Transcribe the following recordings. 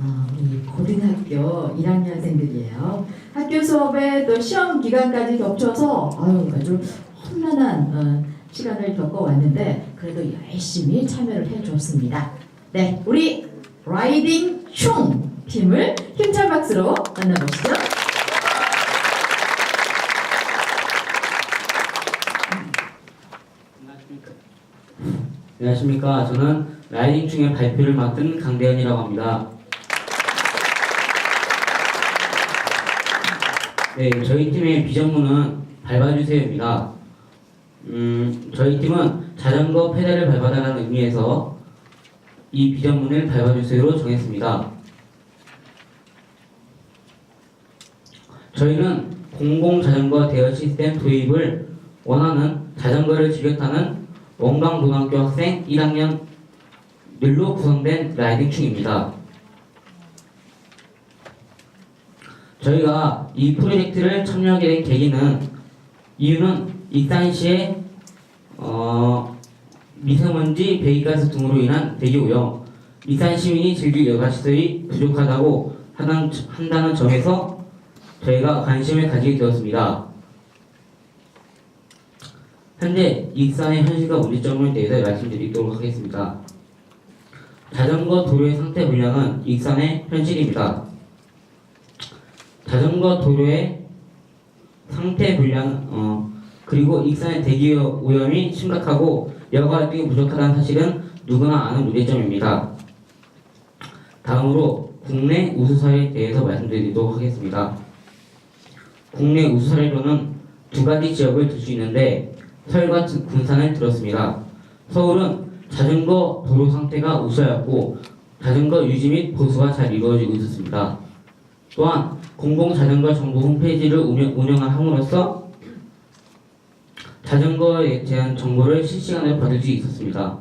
어, 고등학교 1학년생들이에요. 학교 수업에 또 시험 기간까지 겹쳐서 아유 아주 험난한 어, 시간을 겪어왔는데 그래도 열심히 참여를 해줬습니다. 네, 우리 라이딩 슝 팀을 힘찬 박수로 만나보시죠. 안녕하십니까. 저는 라이딩 중에 발표를 맡은 강대현이라고 합니다. 네, 저희 팀의 비전문은 밟아주세요입니다. 음, 저희 팀은 자전거 페달을 밟아달라는 의미에서 이 비전문을 밟아주세요로 정했습니다. 저희는 공공자전거 대여 시스템 도입을 원하는 자전거를 즐겨 타는 원광고등학교 학생 1학년들로 구성된 라이딩 충입니다. 저희가 이 프로젝트를 참여하게 된 계기는 이유는 익산 시의 어, 미세먼지, 배기가스 등으로 인한 대기오염, 익산 시민이 즐길 여가시설이 부족하다고 한다는 점에서 저희가 관심을 가지게 되었습니다. 현재 익산의 현실과 문제점에 대해서 말씀드리도록 하겠습니다. 자전거 도로의 상태 불량은 익산의 현실입니다. 자전거 도로의 상태 불량, 어, 그리고 익산의 대기 오염이 심각하고 여가 활동이 부족하다는 사실은 누구나 아는 문제점입니다. 다음으로 국내 우수 사례에 대해서 말씀드리도록 하겠습니다. 국내 우수 사례로는 두 가지 지역을 들 수 있는데 서울과 군산을 들었습니다. 서울은 자전거 도로 상태가 우수하였고 자전거 유지 및 보수가 잘 이루어지고 있었습니다. 또한 공공자전거 정보 홈페이지를 운영, 운영을 함으로써 자전거에 대한 정보를 실시간으로 받을 수 있었습니다.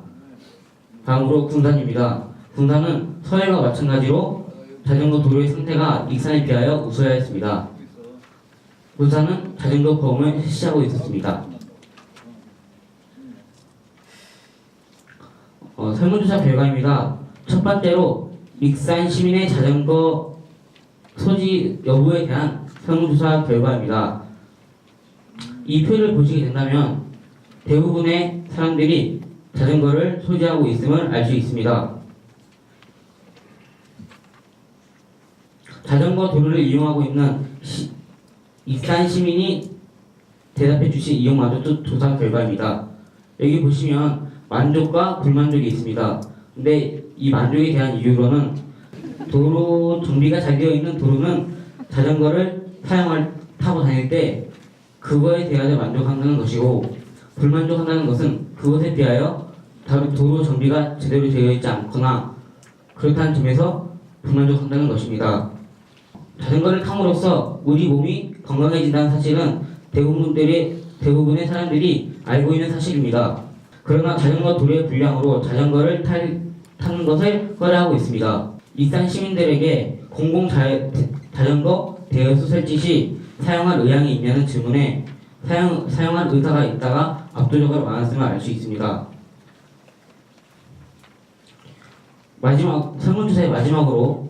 다음으로 군산입니다. 군산은 서해와 마찬가지로 자전거 도로의 상태가 익산에 비하여 우수하였습니다. 군산은 자전거 보험을 실시하고 있었습니다. 어, 설문조사 결과입니다. 첫 번째로 익산 시민의 자전거 소지 여부에 대한 설문조사 결과입니다. 이 표를 보시게 된다면 대부분의 사람들이 자전거를 소지하고 있음을 알 수 있습니다. 자전거 도로를 이용하고 있는 시, 익산 시민이 대답해 주신 이용마저도 조사 결과입니다. 여기 보시면 만족과 불만족이 있습니다. 근데 이 만족에 대한 이유로는 도로 정비가 잘 되어 있는 도로는 자전거를 사용할 타고 다닐 때 그거에 대하여 만족한다는 것이고 불만족한다는 것은 그것에 비하여 다른 도로 정비가 제대로 되어 있지 않거나 그렇다는 점에서 불만족한다는 것입니다. 자전거를 탐으로써 우리 몸이 건강해진다는 사실은 대부분들이 대부분의 사람들이 알고 있는 사실입니다. 그러나 자전거 도로의 불량으로 자전거를 탈, 타는 것을 꺼려하고 있습니다. 익산 시민들에게 공공 자, 자전거 대여소 설치 시 사용할 의향이 있냐는 질문에 사용, 사용할 의사가 있다가 압도적으로 많았음을 알 수 있습니다. 마지막 설문조사의 마지막으로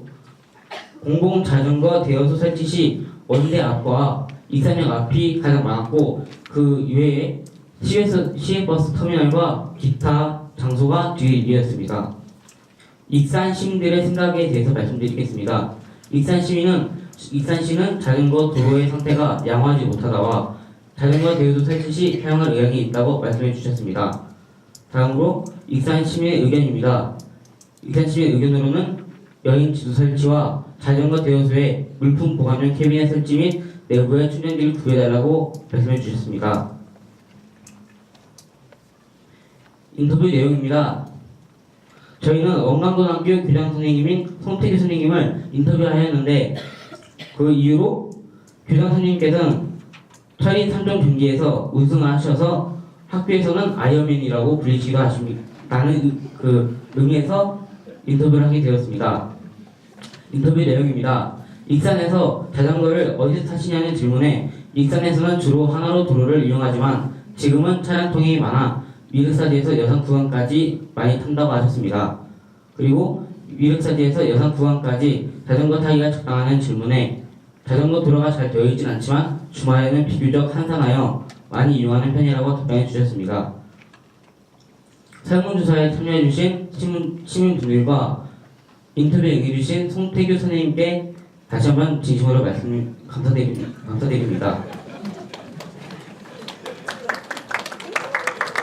공공 자전거 대여소 설치 시 원대 앞과 익산역 앞이 가장 많았고 그 시외서, 시외버스 터미널과 기타 장소가 뒤에 이어졌습니다. 익산 시민들의 생각에 대해서 말씀드리겠습니다. 익산 시민은 익산시는 자전거 도로의 상태가 양호하지 못하다와 자전거 대여소 설치 시 사용할 의향이 있다고 말씀해 주셨습니다. 다음으로 익산 시민의 의견입니다. 익산 시민의 의견으로는 여인 지도 설치와 자전거 대여소에 물품 보관용 캐비넷 설치 및 내부에 충전기를 구해달라고 말씀해 주셨습니다. 인터뷰 내용입니다. 저희는 원광고등학교 교장 선생님인 송태규 선생님을 인터뷰하였는데 그 이후로 교장 선생님께서는 철인 3종 경기에서 우승을 하셔서 학교에서는 아이언맨이라고 불리시기도 하십니다라는 그 의미에서 인터뷰를 하게 되었습니다. 인터뷰 내용입니다. 익산에서 자전거를 어디서 타시냐는 질문에 익산에서는 주로 하나로 도로를 이용하지만 지금은 차량통이 많아 미르사지에서 여성 구간까지 많이 탄다고 하셨습니다. 그리고 미륵사지에서 여성 구간까지 자전거 타기가 적당하는 질문에 자전거 도로가 잘 되어 있진 않지만 주말에는 비교적 한산하여 많이 이용하는 편이라고 답변해 주셨습니다. 설문조사에 참여해주신 시민, 시민분들과 인터뷰에 응해주신 송태규 선생님께 다시 한번 진심으로 말씀 감사드립니다. 감사드립니다.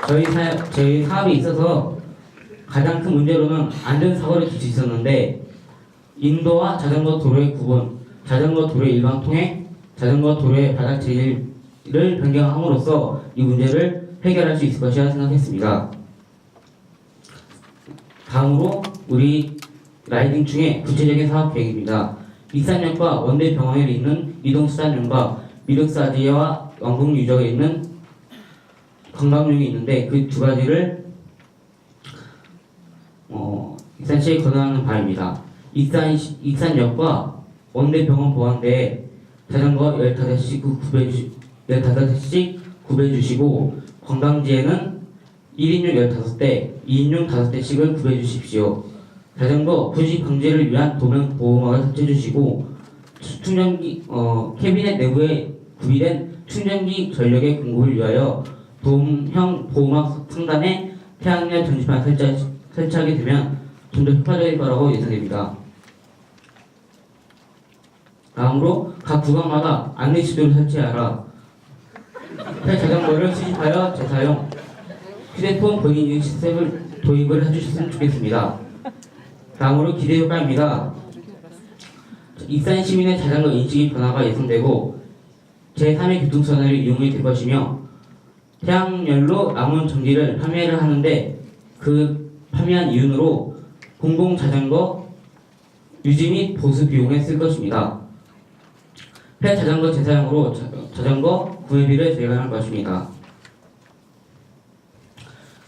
저희 사 저희 사업에 있어서 가장 큰 문제로는 안전 사고를 줄 수 있었는데 인도와 자전거 도로의 구분, 자전거 도로의 일반 통행, 자전거 도로의 바닥 재질을 변경함으로써 이 문제를 해결할 수 있을 것이라 생각했습니다. 다음으로 우리 라이딩 중에 구체적인 사업 계획입니다. 익산역과 원대병원에 있는 이동수단역과 미륵사지와 왕궁유적에 있는 관광용이 있는데 그 두 가지를 어, 익산시에 권하는 바입니다. 익산, 익산역과 원대병원 보안대에 자전거 15씩 구배주, 15씩 구배주시고 관광지에는 1인용 15대, 2인용 5대씩을 구배해 주십시오. 자전거 부식 방지를 위한 도면 보호막을 설치해 주시고 충전기 어, 캐비넷 내부에 구비된 충전기 전력의 공급을 위하여 도움형 보호막 상단에 태양열 전지판 설치, 설치하게 되면 좀 더 효과적일 거라고 예상됩니다. 다음으로 각 구간마다 안내 지도를 설치하라. 폐 자전거를 수집하여 재사용, 휴대폰 본인 인증 시스템을 도입을 해주셨으면 좋겠습니다. 다음으로 기대 효과입니다. 익산 시민의 자전거 인식의 변화가 예상되고 제3의 교통수단을 이용이 될 것이며 태양열로 남은 전기를 판매를 하는데 그 판매한 이윤으로 공공 자전거 유지 및 보수 비용에 쓸 것입니다. 폐 자전거 재사용으로 자, 자전거 구매비를 절감할 것입니다.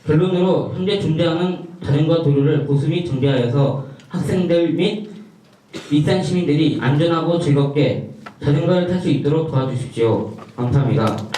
결론으로 현재 존재하는 자전거 도로를 보수 및 정비하여서 학생들 및 일산 시민들이 안전하고 즐겁게 자전거를 탈 수 있도록 도와주십시오. 감사합니다.